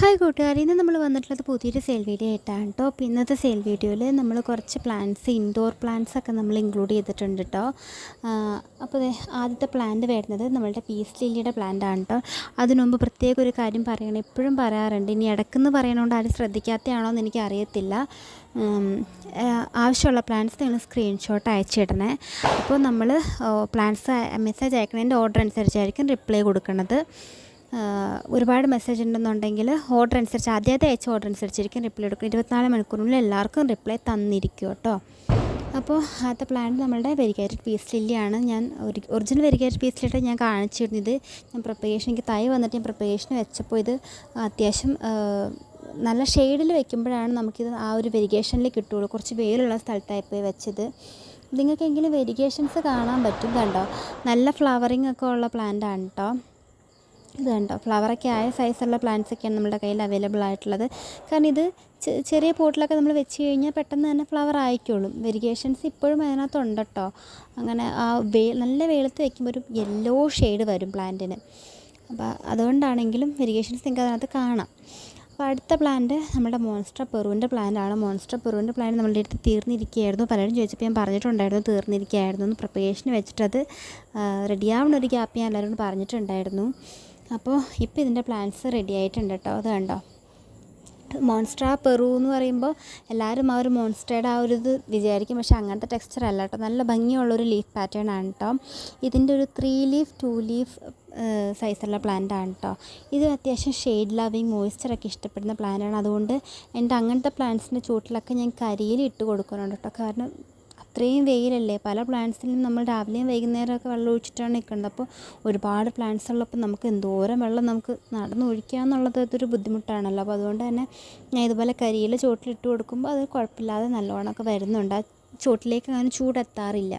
Hi കൂട്ടുകാരി ഇന്ന് നമ്മൾ വന്നിട്ടുള്ളത് പുതിയൊരു സെയിൽ വീഡിയോ ആയിട്ടാണ് കേട്ടോ അപ്പോൾ ഇന്നത്തെ സെയിൽ വീഡിയോയിൽ നമ്മൾ കുറച്ച് പ്ലാന്റ്സ് ഇൻഡോർ പ്ലാന്റ്സ് ഒക്കെ നമ്മൾ ഇൻക്ലൂഡ് ചെയ്തിട്ടുണ്ട് കേട്ടോ അപ്പോൾ ആദ്യത്തെ പ്ലാന്റ് വരുന്നത് നമ്മളുടെ പീസ് ലില്ലിയുടെ പ്ലാന്റ് ആണ് കേട്ടോ അതിനുമുമ്പ് പ്രത്യേക ഒരു കാര്യം പറയണം. എപ്പോഴും പറയാറുണ്ട് ഇനി ഇടക്കെന്ന് പറയണോണ്ട് ആരും ശ്രദ്ധിക്കാത്തയാണോ എന്ന് എനിക്ക് അറിയത്തില്ല. ആവശ്യമുള്ള പ്ലാന്റ്സ് നിങ്ങൾ സ്ക്രീൻഷോട്ട് അയച്ചിടണേ അപ്പോൾ നമ്മൾ പ്ലാന്റ്സ് മെസ്സേജ് അയക്കണതിന്റെ ഓർഡർ അനുസരിച്ചായിരിക്കും റിപ്ലൈ കൊടുക്കുന്നത് ഒരുപാട് മെസ്സേജ് ഉണ്ടെന്നുണ്ടെങ്കിൽ ഓർഡർ അനുസരിച്ച് ആദ്യത്തെ അയച്ച ഓർഡർ അനുസരിച്ചിരിക്കും റിപ്ലൈ എടുക്കും. ഇരുപത്തിനാല് മണിക്കൂറിനുള്ളിൽ എല്ലാവർക്കും റിപ്ലൈ തന്നിരിക്കും കേട്ടോ. അപ്പോൾ ആദ്യത്തെ പ്ലാന്റ് നമ്മളുടെ വെരിക്കേറ്റഡ് പീസ് ലില്ലിയാണ് ഞാൻ ഒറിജിനൽ വെരിക്കേറ്റഡ് പീസ് ലില്ലിട്ട് ഞാൻ കാണിച്ചിരുന്നത്. ഞാൻ പ്രിപ്പറേഷൻ എനിക്ക് തൈ വന്നിട്ട് ഞാൻ പ്രിപ്പറേഷൻ വെച്ചപ്പോൾ ഇത് അത്യാവശ്യം നല്ല ഷെയ്ഡിൽ വെക്കുമ്പോഴാണ് നമുക്കിത് ആ ഒരു വെരിഗേഷനിൽ കിട്ടുള്ളൂ. കുറച്ച് വെയിലുള്ള സ്ഥലത്തായി പോയി വെച്ചത്. നിങ്ങൾക്കെങ്കിലും വെരിഗേഷൻസ് കാണാൻ പറ്റും കണ്ടോ? നല്ല ഫ്ലവറിംഗ് ഒക്കെ ഉള്ള പ്ലാന്റ് ആണ് കേട്ടോ ഇത് കണ്ടോ ഫ്ലവറൊക്കെ ആയ സൈസുള്ള പ്ലാന്റ്സ് ഒക്കെയാണ് നമ്മുടെ കയ്യിൽ അവൈലബിൾ ആയിട്ടുള്ളത്. കാരണം ഇത് ചെറിയ പോട്ടിലൊക്കെ നമ്മൾ വെച്ച് കഴിഞ്ഞാൽ പെട്ടെന്ന് തന്നെ ഫ്ലവർ ആയിക്കോളും. വെരിഗേഷൻസ് ഇപ്പോഴും അതിനകത്തുണ്ട് കേട്ടോ അങ്ങനെ ആ വേ നല്ല വെയിലത്ത് വയ്ക്കുമ്പോൾ ഒരു യെല്ലോ ഷെയ്ഡ് വരും പ്ലാന്റിന് അപ്പോൾ അതുകൊണ്ടാണെങ്കിലും വെരിഗേഷൻസ് നിങ്ങൾക്ക് അതിനകത്ത് കാണാം. അപ്പോൾ അടുത്ത പ്ലാന്റ് നമ്മുടെ മോൺസ്റ്റർ പെറുവിന്റെ പ്ലാന്റ് ആണ്. മോൺസ്റ്റർ പെറുവിന്റെ പ്ലാന്റ് നമ്മളുടെ അടുത്ത് തീർന്നിരിക്കുകയായിരുന്നു. പലരും ചോദിച്ചപ്പോൾ ഞാൻ പറഞ്ഞിട്ടുണ്ടായിരുന്നു തീർന്നിരിക്കുകയായിരുന്നു പ്രിപ്പറേഷന് വെച്ചിട്ടത് റെഡിയാവുന്ന ഒരു ഗ്യാപ്പ് ഞാൻ എല്ലാവരോടും പറഞ്ഞിട്ടുണ്ടായിരുന്നു. അപ്പോൾ ഇപ്പോൾ ഇതിന്റെ പ്ലാൻസ് റെഡി ആയിട്ടുണ്ട് കേട്ടോ. അത് കണ്ടോ? മോൺസ്റ്റർ പെറു എന്ന് പറയുമ്പോൾ എല്ലാവരും ആ ഒരു മോൺസ്റ്ററുടെ ആ ഒരു ഇത് വിചാരിക്കും. പക്ഷേ അങ്ങനത്തെ ടെക്സ്ചർ അല്ല കേട്ടോ. നല്ല ഭംഗിയുള്ളൊരു ലീഫ് പാറ്റേൺ ആണ് കേട്ടോ. ഇതിന്റെ ഒരു ത്രീ ലീഫ് ടു ലീഫ് സൈസുള്ള പ്ലാന്റ് ആണ് കേട്ടോ. ഇത് അത്യാവശ്യം ഷെയ്ഡ് ലവിങ് മോയ്സ്ചറൊക്കെ ഇഷ്ടപ്പെടുന്ന പ്ലാന്റാണ് അതുകൊണ്ട് എന്റെ അങ്ങനത്തെ പ്ലാന്റ്സിന്റെ ചൂട്ടിലൊക്കെ ഞാൻ കരിയിൽ ഇട്ട് കൊടുക്കുന്നുണ്ട് കേട്ടോ. കാരണം അത്രയും വെയിലല്ലേ? പല പ്ലാന്റ്സിലും നമ്മൾ രാവിലെയും വൈകുന്നേരമൊക്കെ വെള്ളം ഒഴിച്ചിട്ടാണ് നിൽക്കുന്നത്. അപ്പോൾ ഒരുപാട് പ്ലാന്റ്സ് ഉള്ളപ്പോൾ നമുക്ക് എന്തോരം വെള്ളം നമുക്ക് നടന്ന് ഒഴിക്കുക എന്നുള്ളത് അതൊരു ബുദ്ധിമുട്ടാണല്ലോ. അപ്പോൾ അതുകൊണ്ട് തന്നെ ഞാൻ ഇതുപോലെ കരിയിൽ ചോട്ടിലിട്ട് കൊടുക്കുമ്പോൾ അത് കുഴപ്പമില്ലാതെ നല്ലോണമൊക്കെ വരുന്നുണ്ട്. ആ ചോട്ടിലേക്ക് അങ്ങനെ ചൂടെത്താറില്ല.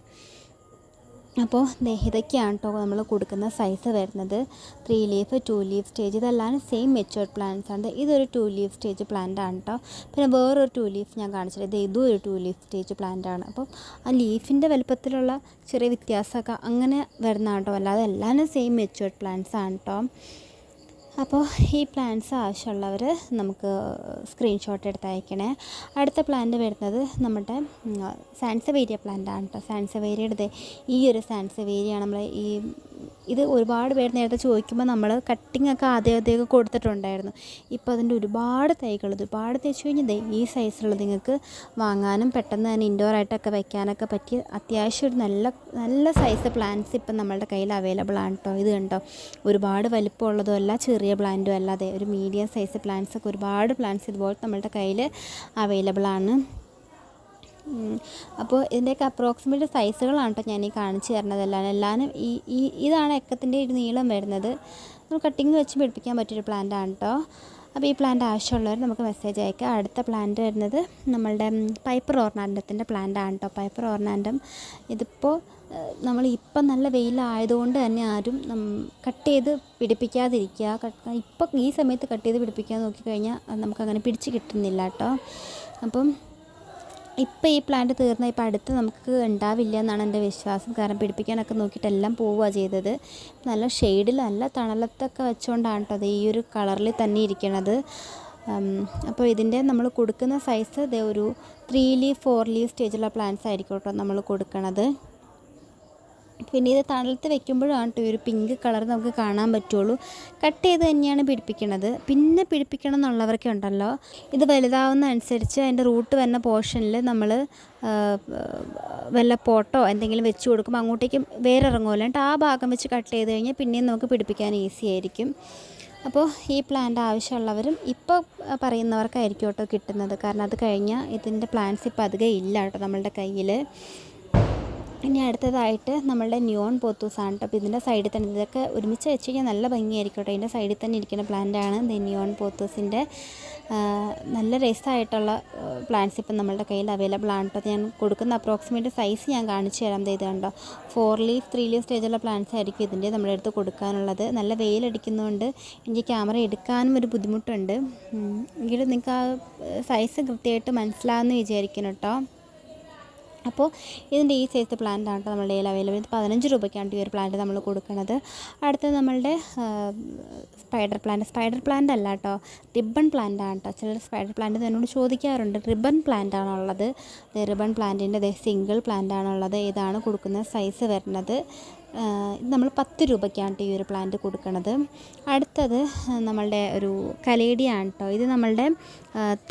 അപ്പോൾ ഇതൊക്കെയാണ് കേട്ടോ നമ്മൾ കൊടുക്കുന്ന സൈസ് വരുന്നത്. Three leaf two leaf stage ഇതെല്ലാം സെയിം മെച്ചുവേർഡ് പ്ലാന്റ്സ് ആണ്. ഇതൊരു ടു ലീഫ് സ്റ്റേജ് പ്ലാന്റ് ആണ് കേട്ടോ. പിന്നെ വേറൊരു ടു ലീഫ് ഞാൻ കാണിച്ചില്ല? ഇത് ഇതും ഒരു ടു ലീഫ് സ്റ്റേജ് പ്ലാന്റ് ആണ്. അപ്പോൾ ആ ലീഫിന്റെ വലുപ്പത്തിലുള്ള ചെറിയ വ്യത്യാസമൊക്കെ അങ്ങനെ വരുന്നതാണ് കേട്ടോ. അല്ലാതെ എല്ലാവരും സെയിം മെച്ചുവേർഡ് പ്ലാന്റ്സ് ആണ് കേട്ടോ. അപ്പോൾ ഈ പ്ലാന്റ്സ് ആവശ്യമുള്ളവർ നമുക്ക് സ്ക്രീൻഷോട്ട് എടുത്ത് അയക്കണേ. അടുത്ത പ്ലാന്റ് വരുന്നത് നമ്മുടെ സാൻസവേരിയ പ്ലാന്റ് ആണ് കേട്ടോ സാൻസവേരിയുടെ ഈ ഒരു സാൻസവേരിയാണ് നമ്മൾ ഈ ഇത് ഒരുപാട് പേര് നേരത്തെ ചോദിക്കുമ്പോൾ നമ്മൾ കട്ടിംഗ് ഒക്കെ ആദ്യം ആദ്യമൊക്കെ കൊടുത്തിട്ടുണ്ടായിരുന്നു. ഇപ്പോൾ അതിന്റെ ഒരുപാട് തൈകൾ ഒരുപാട് തേച്ച് കഴിഞ്ഞാൽ ഈ സൈസിലുള്ള നിങ്ങൾക്ക് വാങ്ങാനും പെട്ടെന്ന് തന്നെ ഇൻഡോർ ആയിട്ടൊക്കെ വെക്കാനൊക്കെ പറ്റിയ അത്യാവശ്യം ഒരു നല്ല നല്ല സൈസ് പ്ലാന്റ്സ് ഇപ്പം നമ്മളുടെ കയ്യിൽ അവൈലബിൾ ആണ് കേട്ടോ ഇത് കണ്ടോ? ഒരുപാട് വലിപ്പമുള്ളതും അല്ല ചെറിയ പ്ലാന്റും അല്ലാതെ ഒരു മീഡിയം സൈസ് പ്ലാന്റ്സ് ഒക്കെ ഒരുപാട് പ്ലാന്റ്സ് ഇതുപോലെ നമ്മളുടെ കയ്യിൽ അവൈലബിൾ ആണ്. അപ്പോൾ ഇതിന്റെയൊക്കെ അപ്രോക്സിമേറ്റ് സൈസുകളാണ് കേട്ടോ ഞാൻ ഈ കാണിച്ചു തരുന്നത്. എല്ലാം എല്ലാവരും ഈ ഈ ഇതാണ് എക്കത്തിന്റെ ഒരു നീളം വരുന്നത്. നമ്മൾ കട്ടിങ് വെച്ച് പിടിപ്പിക്കാൻ പറ്റിയൊരു പ്ലാന്റ് ആണ് കേട്ടോ അപ്പോൾ ഈ പ്ലാന്റ് ആവശ്യമുള്ളവർ നമുക്ക് മെസ്സേജ് അയക്കുക അടുത്ത പ്ലാന്റ് വരുന്നത് നമ്മളുടെ പൈപ്പർ ഓർണാൻഡത്തിന്റെ പ്ലാന്റ് ആണ് കേട്ടോ പൈപ്പർ ഓർണാൻഡം ഇതിപ്പോൾ നമ്മൾ ഇപ്പം നല്ല വെയിലായതുകൊണ്ട് തന്നെ ആരും കട്ട് ചെയ്ത് പിടിപ്പിക്കാതിരിക്കുക. ഇപ്പം ഈ സമയത്ത് കട്ട് ചെയ്ത് പിടിപ്പിക്കാൻ നോക്കിക്കഴിഞ്ഞാൽ നമുക്കങ്ങനെ പിടിച്ച് കിട്ടുന്നില്ല കേട്ടോ അപ്പം ഇപ്പം ഈ പ്ലാന്റ് തീർന്ന ഇപ്പോൾ അടുത്ത് നമുക്ക് ഉണ്ടാവില്ല എന്നാണ് എന്റെ വിശ്വാസം. കാരണം പിടിപ്പിക്കാനൊക്കെ നോക്കിയിട്ട് എല്ലാം പോവുക ചെയ്തത്. നല്ല ഷെയ്ഡിൽ നല്ല തണലത്തൊക്കെ വെച്ചുകൊണ്ടാണ് കേട്ടോ അത് ഈ ഒരു കളറിൽ തന്നെ ഇരിക്കണത്. അപ്പോൾ ഇതിന്റെ നമ്മൾ കൊടുക്കുന്ന സൈസ് ഒരു ത്രീ ലീഫ് ഫോർ ലീഫ് സ്റ്റേജിലുള്ള പ്ലാന്റ്സ് ആയിരിക്കും കേട്ടോ നമ്മൾ കൊടുക്കണത്. പിന്നെ ഇത് തണലത്ത് വെക്കുമ്പോഴാണ് കേട്ടോ ഒരു പിങ്ക് കളർ നമുക്ക് കാണാൻ പറ്റുള്ളൂ. കട്ട് ചെയ്ത് തന്നെയാണ് പിടിപ്പിക്കുന്നത് പിന്നെ പിടിപ്പിക്കണം എന്നുള്ളവരൊക്കെ ഉണ്ടല്ലോ. ഇത് വലുതാവുന്ന അനുസരിച്ച് അതിന്റെ റൂട്ട് വരുന്ന പോർഷനിൽ നമ്മൾ വല്ല പോട്ടോ എന്തെങ്കിലും വെച്ച് കൊടുക്കുമ്പോൾ അങ്ങോട്ടേക്ക് വേറെ ഇറങ്ങുമല്ലോ എന്നിട്ട് ആ ഭാഗം വെച്ച് കട്ട് ചെയ്ത് കഴിഞ്ഞാൽ പിന്നെയും നമുക്ക് പിടിപ്പിക്കാൻ ഈസി ആയിരിക്കും. അപ്പോൾ ഈ പ്ലാന്റ് ആവശ്യമുള്ളവരും ഇപ്പോൾ പറയുന്നവർക്കായിരിക്കും കേട്ടോ കിട്ടുന്നത്. കാരണം അത് കഴിഞ്ഞാൽ ഇതിന്റെ പ്ലാന്റ്സ് ഇപ്പോൾ അധികം ഇല്ല കേട്ടോ നമ്മളുടെ കയ്യിൽ. ഇനി അടുത്തതായിട്ട് നമ്മളുടെ ന്യൂൺ പോത്തൂസാണ് കേട്ടോ അപ്പോൾ ഇതിന്റെ സൈഡിൽ തന്നെ ഇതൊക്കെ ഒരുമിച്ച് വെച്ച് കഴിഞ്ഞാൽ നല്ല ഭംഗിയായിരിക്കും കേട്ടോ ഇതിന്റെ സൈഡിൽ തന്നെ ഇരിക്കുന്ന പ്ലാന്റാണ് ദ ന്യൂൺ പോത്തൂസിന്റെ നല്ല രസമായിട്ടുള്ള പ്ലാന്റ്സ് ഇപ്പം നമ്മളുടെ കയ്യിൽ അവൈലബിൾ ആണ് കേട്ടോ ഞാൻ കൊടുക്കുന്ന അപ്രോക്സിമേറ്റ് സൈസ് ഞാൻ കാണിച്ചു തരാം ഇത് കണ്ടോ. ഫോർ ലീഫ് ത്രീ ലീഫ് സ്റ്റേജുള്ള പ്ലാന്റ്സ് ആയിരിക്കും ഇതിന്റെ നമ്മുടെ അടുത്ത് കൊടുക്കാനുള്ളത്. നല്ല വെയിലടിക്കുന്നതുകൊണ്ട് എനിക്ക് ക്യാമറ എടുക്കാനും ഒരു ബുദ്ധിമുട്ടുണ്ട്. എങ്കിലും നിങ്ങൾക്ക് ആ സൈസ് കൃത്യമായിട്ട് മനസ്സിലാകുമെന്ന് വിചാരിക്കണം കേട്ടോ അപ്പോൾ ഇതിന്റെ ഈ സൈസ് പ്ലാന്റ് ആണ് കേട്ടോ നമ്മളുടെ കയ്യിൽ അവൈലബിൾ പതിനഞ്ച് രൂപയ്ക്കാണ് ഈ ഒരു പ്ലാന്റ് നമ്മൾ കൊടുക്കുന്നത്. അടുത്തത് നമ്മളുടെ സ്പൈഡർ പ്ലാന്റ് സ്പൈഡർ പ്ലാന്റ് അല്ല കേട്ടോ റിബൺ പ്ലാന്റ് ആണ് കേട്ടോ ചിലർ സ്പൈഡർ പ്ലാന്റ് എന്നോട് ചോദിക്കാറുണ്ട് റിബൺ പ്ലാന്റ് ആണുള്ളത് റിബൺ പ്ലാന്റിന്റെ സിംഗിൾ പ്ലാന്റ് ആണുള്ളത് ഇതാണ് കൊടുക്കുന്ന സൈസ് വരുന്നത്. ഇത് നമ്മൾ പത്ത് രൂപയ്ക്കാണ് ഈ ഒരു പ്ലാന്റ് കൊടുക്കുന്നത് അടുത്തത് നമ്മളുടെ ഒരു കലേഡിയാണ് കേട്ടോ ഇത് നമ്മളുടെ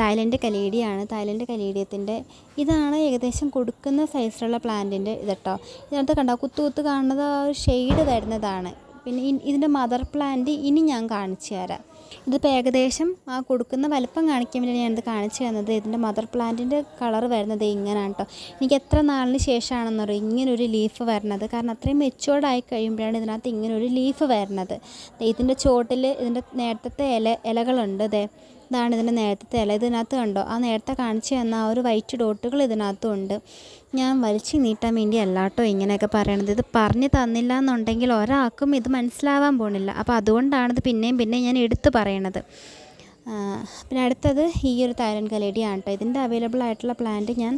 തായ്ലൻഡ് കലേഡിയാണ്. തായ്ലൻഡ് കലേഡിയത്തിന്റെ ഇതാണ് ഏകദേശം കൊടുക്കുന്ന സൈസിലുള്ള പ്ലാന്റിന്റെ ഇത് കേട്ടോ ഇതിനകത്ത് കണ്ടോ കുത്തു കുത്ത് കാണുന്നത് ഒരു ഷെയ്ഡ് തരുന്നതാണ്. പിന്നെ ഇതിന്റെ മദർ പ്ലാന്റ് ഇനി ഞാൻ കാണിച്ചു തരാം. ഇതിപ്പോൾ ഏകദേശം ആ കൊടുക്കുന്ന വലിപ്പം കാണിക്കാൻ വേണ്ടി ഞാനിത് കാണിച്ചു തന്നത് ഇതിന്റെ മദർ പ്ലാന്റിന്റെ കളർ വരുന്നത് ഇങ്ങനെയാണ് കേട്ടോ എനിക്ക് എത്ര നാളിന് ശേഷമാണെന്നറിയും? ഇങ്ങനൊരു ലീഫ് വരുന്നത് കാരണം അത്രയും മെച്ചുവേർഡായി കഴിയുമ്പോഴാണ് ഇതിനകത്ത് ഇങ്ങനൊരു ലീഫ് വരുന്നത് ഇതിന്റെ ചോട്ടിൽ ഇതിന്റെ നേരത്തെ ഇല ഇലകളുണ്ട് ഇതേ ഇതാണ് ഇതിന്റെ നേരത്തെ ഇല ഇതിനകത്ത് കണ്ടോ? ആ നേരത്തെ കാണിച്ചു തന്ന ആ ഒരു വൈറ്റ് ഡോട്ടുകൾ ഇതിനകത്തും ഉണ്ട് ഞാൻ വലിച്ചു നീട്ടാൻ വേണ്ടി അല്ലാട്ടോ ഇങ്ങനെയൊക്കെ പറയണത്. ഇത് പറഞ്ഞു തന്നില്ല എന്നുണ്ടെങ്കിൽ ഒരാൾക്കും ഇത് മനസ്സിലാവാൻ പോണില്ല. അപ്പോൾ അതുകൊണ്ടാണിത് പിന്നെയും പിന്നെയും ഞാൻ എടുത്തു പറയണത്. പിന്നെ അടുത്തത് ഈ ഒരു തൈരൻ കലേഡിയാണ് കേട്ടോ ഇതിന്റെ അവൈലബിൾ ആയിട്ടുള്ള പ്ലാന്റ് ഞാൻ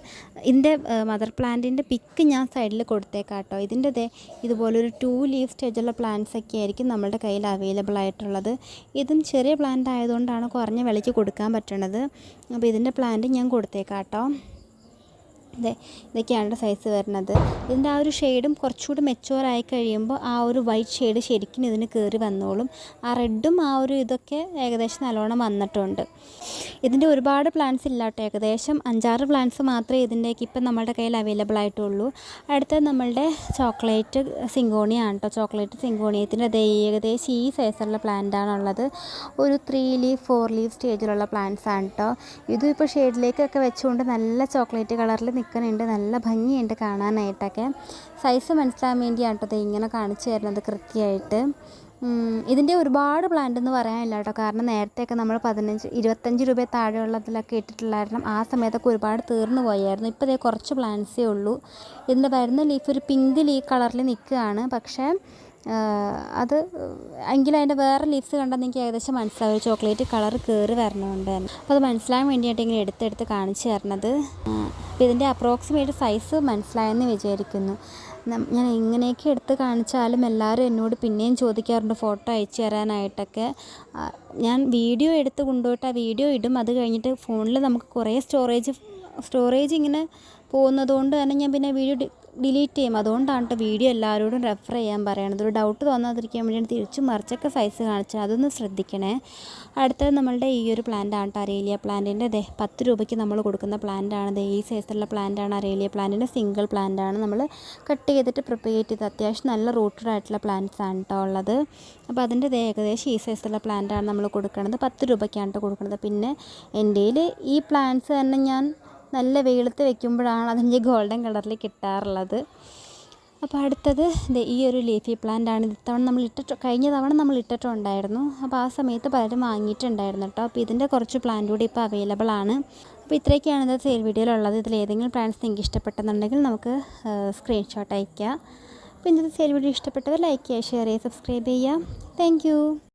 ഇതിന്റെ മദർ പ്ലാന്റിന്റെ പിക്ക് ഞാൻ സൈഡിൽ കൊടുത്തേക്കാം കേട്ടോ ഇതുപോലെ ഇതുപോലൊരു ടു ലീഫ് സ്റ്റേജുള്ള പ്ലാന്റ്സ് ഒക്കെ ആയിരിക്കും നമ്മുടെ കയ്യിൽ അവൈലബിൾ ആയിട്ടുള്ളത്. ഇതും ചെറിയ പ്ലാന്റ് ആയതുകൊണ്ടാണ് കുറഞ്ഞ വിലയ്ക്ക് കൊടുക്കാൻ പറ്റണത്. അപ്പോൾ ഇതിന്റെ പ്ലാന്റ് ഞാൻ കൊടുത്തേക്കാം കേട്ടോ ഇതേ ഇതൊക്കെയാണ് സൈസ് വരുന്നത്. ഇതിന്റെ ആ ഒരു ഷെയ്ഡും കുറച്ചുകൂടി മെച്ചുവറായി കഴിയുമ്പോൾ ആ ഒരു വൈറ്റ് ഷെയ്ഡ് ശരിക്കും ഇതിന് കയറി വന്നോളും. ആ റെഡും ആ ഒരു ഇതൊക്കെ ഏകദേശം നല്ലോണം വന്നിട്ടുണ്ട്. ഇതിന്റെ ഒരുപാട് പ്ലാന്റ്സ് ഇല്ല കേട്ടോ. ഏകദേശം അഞ്ചാറ് പ്ലാന്റ്സ് മാത്രമേ ഇതിന്റെയൊക്കെ ഇപ്പം നമ്മുടെ കയ്യിൽ അവൈലബിൾ ആയിട്ടുള്ളൂ. അടുത്തത് നമ്മളുടെ ചോക്ലേറ്റ് സിങ്കോണിയാണ് കേട്ടോ. ചോക്ലേറ്റ് സിങ്കോണിയത്തിന്റെ അതേ ഏകദേശം ഈ സൈസുള്ള പ്ലാന്റാണുള്ളത് ഒരു ത്രീ ലീഫ് ഫോർ ലീഫ് സ്റ്റേജിലുള്ള പ്ലാന്റ്സ് ആണ് കേട്ടോ. ഇതും ഇപ്പോൾ ഷെയ്ഡിലേക്കൊക്കെ വെച്ചുകൊണ്ട് നല്ല ചോക്ലേറ്റ് കളറിൽ നിൽക്കുന്നുണ്ട്. നല്ല ഭംഗിയുണ്ട് കാണാനായിട്ടൊക്കെ. സൈസ് മനസ്സിലാകാൻ വേണ്ടിയാണ് കേട്ടോ ഇങ്ങനെ കാണിച്ചു തരുന്നത് കൃത്യമായിട്ട്. ഇതിന്റെ ഒരുപാട് പ്ലാന്റ് എന്ന് പറയാനില്ല കേട്ടോ. കാരണം നേരത്തെയൊക്കെ നമ്മൾ പതിനഞ്ച് ഇരുപത്തഞ്ച് രൂപ താഴെയുള്ളതിലൊക്കെ ഇട്ടിട്ടുള്ളായിരുന്നു. ആ സമയത്തൊക്കെ ഒരുപാട് തീർന്നു പോയായിരുന്നു. ഇപ്പോൾ ഇതേ കുറച്ച് പ്ലാന്റ്സേ ഉള്ളൂ. ഇതിന്റെ വരുന്ന ലീഫ് ഒരു പിങ്ക് ലീ കളറിൽ നിൽക്കുകയാണ്. പക്ഷേ അത് എങ്കിലും അതിന്റെ വേറെ ലീഫ്സ് കണ്ടാൽ നിങ്ങൾക്ക് ഏകദേശം മനസ്സിലാവും. ചോക്ലേറ്റ് കളർ കയറി വരണമുണ്ട് അപ്പോൾ അത് മനസ്സിലാകാൻ വേണ്ടിയിട്ട് ഇങ്ങനെ എടുത്തെടുത്ത് കാണിച്ചു തരണത്. അപ്പോൾ ഇതിന്റെ അപ്രോക്സിമേറ്റ് സൈസ് മനസ്സിലായെന്ന് വിചാരിക്കുന്നു. ഞാൻ ഇങ്ങനെയൊക്കെ എടുത്ത് കാണിച്ചാലും എല്ലാവരും എന്നോട് പിന്നെയും ചോദിക്കാറുണ്ട് ഫോട്ടോ അയച്ചു തരാനായിട്ടൊക്കെ. ഞാൻ വീഡിയോ എടുത്ത് കൊണ്ടുപോയിട്ട് ആ വീഡിയോ ഇടും. അത് കഴിഞ്ഞിട്ട് ഫോണിൽ നമുക്ക് കുറേ സ്റ്റോറേജ് സ്റ്റോറേജ് ഇങ്ങനെ പോകുന്നതുകൊണ്ട് തന്നെ ഞാൻ പിന്നെ വീഡിയോ ഡിലീറ്റ് ചെയ്യും. അതുകൊണ്ടാണ് കേട്ടോ വീഡിയോ എല്ലാവരോടും റെഫർ ചെയ്യാൻ പറയണത്. ഒരു ഡൗട്ട് തോന്നാതിരിക്കാൻ വേണ്ടിയാണ് തിരിച്ചും മറിച്ചൊക്കെ സൈസ് കാണിച്ചത്. അതൊന്ന് ശ്രദ്ധിക്കണേ. അടുത്തത് നമ്മളുടെ ഈ ഒരു പ്ലാന്റ് ആണ് അരേലിയ പ്ലാന്റിന്റെ അതെ പത്ത് രൂപയ്ക്ക് നമ്മൾ കൊടുക്കുന്ന പ്ലാന്റ് ആണ് ഈ സൈസിലുള്ള പ്ലാന്റ് ആണ് അരേലിയ പ്ലാന്റിന്റെ സിംഗിൾ പ്ലാന്റ് ആണ് നമ്മൾ കട്ട് ചെയ്തിട്ട് പ്രിപ്പയർ ചെയ്ത് അത്യാവശ്യം നല്ല റൂട്ടഡ് ആയിട്ടുള്ള പ്ലാന്റ്സ് ആണ് കേട്ടോ ഉള്ളത്. അപ്പോൾ അതിന്റെ ഏകദേശം ഈ സൈസുള്ള പ്ലാന്റ് ആണ് നമ്മൾ കൊടുക്കുന്നത് പത്ത് രൂപയ്ക്കാണ് കേട്ടോ കൊടുക്കുന്നത് പിന്നെ എന്റെ ഈ പ്ലാന്റ്സ് തന്നെ ഞാൻ നല്ല വെയിലത്ത് വെക്കുമ്പോഴാണ് അതിന്റെ ഗോൾഡൻ കളറിൽ കിട്ടാറുള്ളത്. അപ്പോൾ അടുത്തത് ഈ ഒരു ലീഫി പ്ലാന്റ് ആണ്. ഇത്തവണ നമ്മൾ ഇട്ടിട്ട് കഴിഞ്ഞ തവണ നമ്മൾ ഇട്ടിട്ടുണ്ടായിരുന്നു. അപ്പോൾ ആ സമയത്ത് പലരും വാങ്ങിയിട്ടുണ്ടായിരുന്നു കേട്ടോ. അപ്പോൾ ഇതിന്റെ കുറച്ച് പ്ലാന്റ് കൂടി ഇപ്പോൾ അവൈലബിൾ ആണ്. അപ്പോൾ ഇത്രയൊക്കെയാണ് ഇത് സെയിൽ വീഡിയോയിലുള്ളത് ഇതിൽ ഏതെങ്കിലും പ്ലാന്റ്സ് നിങ്ങൾക്ക് ഇഷ്ടപ്പെട്ടെന്നുണ്ടെങ്കിൽ നമുക്ക് സ്ക്രീൻഷോട്ട് അയയ്ക്കാം. അപ്പോൾ ഇന്നത്തെ സെയിൽ വീഡിയോ ഇഷ്ടപ്പെട്ടവർ ലൈക്ക് ചെയ്യുക ഷെയർ ചെയ്യുക സബ്സ്ക്രൈബ് ചെയ്യുക. താങ്ക്